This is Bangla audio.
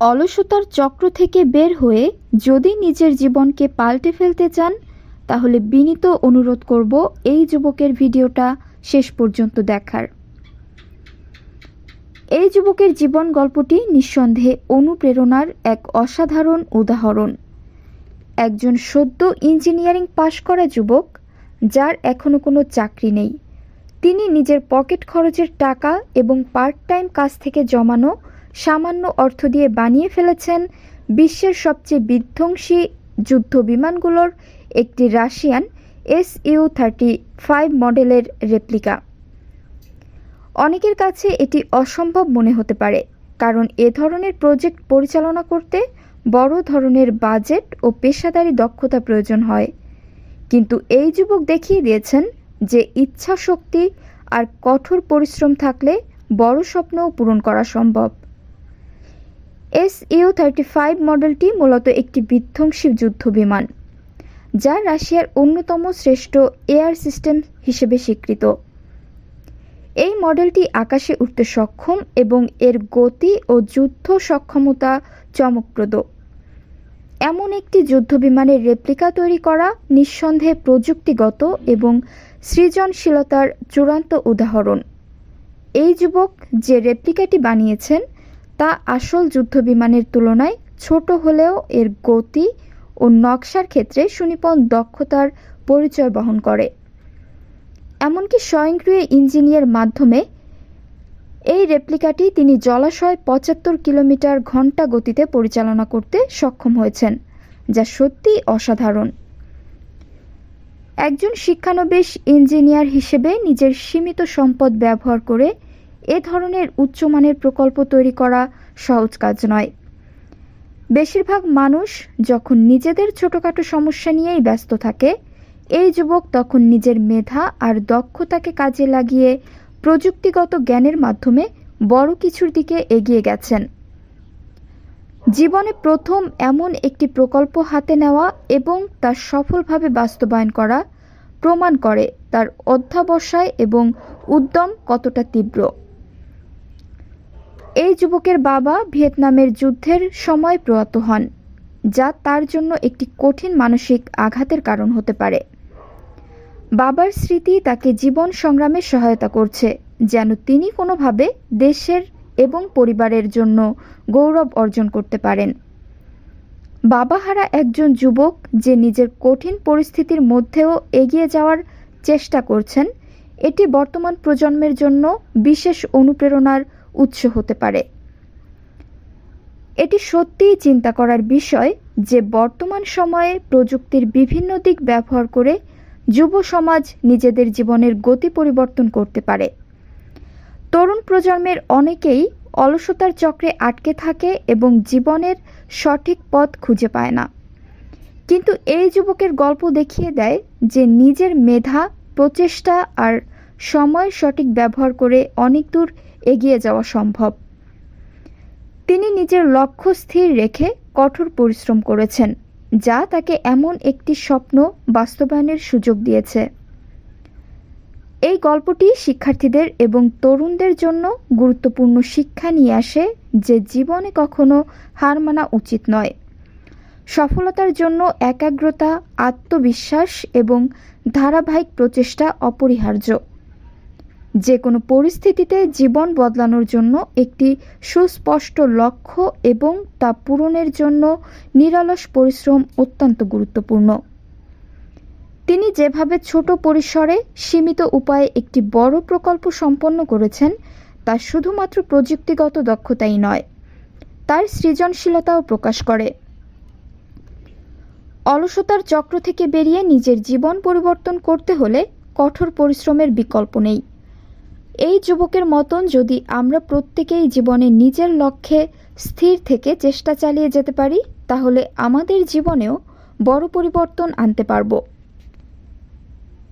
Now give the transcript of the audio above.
অলসতার চক্র থেকে বের হয়ে যদি নিজের জীবনকে পাল্টে ফেলতে চান, তাহলে বিনীত অনুরোধ করব এই যুবকের ভিডিওটা শেষ পর্যন্ত দেখার। এই যুবকের জীবন গল্পটি নিঃসন্দেহে অনুপ্রেরণার এক অসাধারণ উদাহরণ। একজন সদ্য ইঞ্জিনিয়ারিং পাশ করা যুবক, যার এখনও কোনো চাকরি নেই। তিনি নিজের পকেট খরচের টাকা এবং পার্ট টাইম কাজ থেকে জমানো সামান্য অর্থ দিয়ে বানিয়ে ফেলেছেন বিশ্বের সবচেয়ে বিধ্বংসী যুদ্ধ বিমানগুলোর একটি Russian S U thirty five মডেলের রেপ্লিকা। অনেকের কাছে এটি অসম্ভব মনে হতে পারে, কারণ এ ধরনের প্রজেক্ট পরিচালনা করতে বড় ধরনের বাজেট ও পেশাদারি দক্ষতা প্রয়োজন হয়। কিন্তু এই যুবক দেখিয়ে দিয়েছেন যে ইচ্ছা শক্তি আর কঠোর পরিশ্রম থাকলে বড় স্বপ্নও পূরণ করা সম্ভব। এস ইউ থার্টি ফাইভ মডেলটি মূলত একটি বিধ্বংসী যুদ্ধ বিমান, যা রাশিয়ার অন্যতম শ্রেষ্ঠ এয়ার সিস্টেম হিসেবে স্বীকৃত। এই মডেলটি আকাশে উঠতে সক্ষম এবং এর গতি ও যুদ্ধ সক্ষমতা চমকপ্রদ। এমন একটি যুদ্ধ বিমানের রেপ্লিকা তৈরি করা নিঃসন্দেহে প্রযুক্তিগত এবং সৃজনশীলতার চূড়ান্ত উদাহরণ। এই যুবক যে রেপ্লিকাটি বানিয়েছেন তা আসল যুদ্ধবিমানের তুলনায় ছোট হলেও এর গতি ও নকশার ক্ষেত্রে সুনিপুণ দক্ষতার পরিচয় বহন করে। এমনকি স্বয়ংক্রিয় ইঞ্জিনিয়ার মাধ্যমে এই রেপ্লিকাটি তিনি জলাশয় পঁচাত্তর কিলোমিটার ঘণ্টা গতিতে পরিচালনা করতে সক্ষম হয়েছেন, যা সত্যিই অসাধারণ। একজন শিক্ষানবিশ ইঞ্জিনিয়ার হিসেবে নিজের সীমিত সম্পদ ব্যবহার করে এ ধরনের উচ্চমানের প্রকল্প তৈরি করা সহজ কাজ নয়। বেশিরভাগ মানুষ যখন নিজেদের ছোটোখাটো সমস্যা নিয়েই ব্যস্ত থাকে, এই যুবক তখন নিজের মেধা আর দক্ষতাকে কাজে লাগিয়ে প্রযুক্তিগত জ্ঞানের মাধ্যমে বড় কিছুর দিকে এগিয়ে গেছেন। জীবনে প্রথম এমন একটি প্রকল্প হাতে নেওয়া এবং তা সফলভাবে বাস্তবায়ন করা প্রমাণ করে তার অধ্যাবসায় এবং উদ্যম কতটা তীব্র। এই যুবকের বাবা ভিয়েতনামের যুদ্ধের সময় প্রয়াত হন, যা তার জন্য একটি কঠিন মানসিক আঘাতের কারণ হতে পারে। বাবার স্মৃতি তাকে জীবন সংগ্রামে সহায়তা করছে, যেন তিনি কোনোভাবে দেশের এবং পরিবারের জন্য গৌরব অর্জন করতে পারেন। বাবাহারা একজন যুবক যে নিজের কঠিন পরিস্থিতির মধ্যেও এগিয়ে যাওয়ার চেষ্টা করছেন, এটি বর্তমান প্রজন্মের জন্য বিশেষ অনুপ্রেরণার উৎস হতে পারে। এটি সত্যিই চিন্তা করার বিষয় যে বর্তমান সময়ে প্রযুক্তির বিভিন্ন দিক ব্যবহার করে যুব সমাজ নিজেদের জীবনের গতি পরিবর্তন করতে পারে। তরুণ প্রজন্মের অনেকেই অলসতার চক্রে আটকে থাকে এবং জীবনের সঠিক পথ খুঁজে পায় না। কিন্তু এই যুবকের গল্প দেখিয়ে দেয় যে নিজের মেধা, প্রচেষ্টা আর সময় সঠিক ব্যবহার করে অনেক দূর এগিয়ে যাওয়া সম্ভব। তিনি নিজের লক্ষ্য স্থির রেখে কঠোর পরিশ্রম করেছেন, যা তাকে এমন একটি স্বপ্ন বাস্তবায়নের সুযোগ দিয়েছে। এই গল্পটি শিক্ষার্থীদের এবং তরুণদের জন্য গুরুত্বপূর্ণ শিক্ষা নিয়ে আসে যে জীবনে কখনো হার মানা উচিত নয়। সফলতার জন্য একাগ্রতা, আত্মবিশ্বাস এবং ধারাবাহিক প্রচেষ্টা অপরিহার্য। যে কোনো পরিস্থিতিতে জীবন বদলানোর জন্য একটি সুস্পষ্ট লক্ষ্য এবং তা পূরণের জন্য নিরলস পরিশ্রম অত্যন্ত গুরুত্বপূর্ণ। তিনি যেভাবে ছোট পরিসরে সীমিত উপায়ে একটি বড় প্রকল্প সম্পন্ন করেছেন, তা শুধুমাত্র প্রযুক্তিগত দক্ষতাই নয়, তার সৃজনশীলতাও প্রকাশ করে। অলসতার চক্র থেকে বেরিয়ে নিজের জীবন পরিবর্তন করতে হলে কঠোর পরিশ্রমের বিকল্প নেই। এই যুবকের মতন যদি আমরা প্রত্যেকেই জীবনে নিজের লক্ষ্যে স্থির থেকে চেষ্টা চালিয়ে যেতে পারি, তাহলে আমাদের জীবনেও বড় পরিবর্তন আনতে পারব।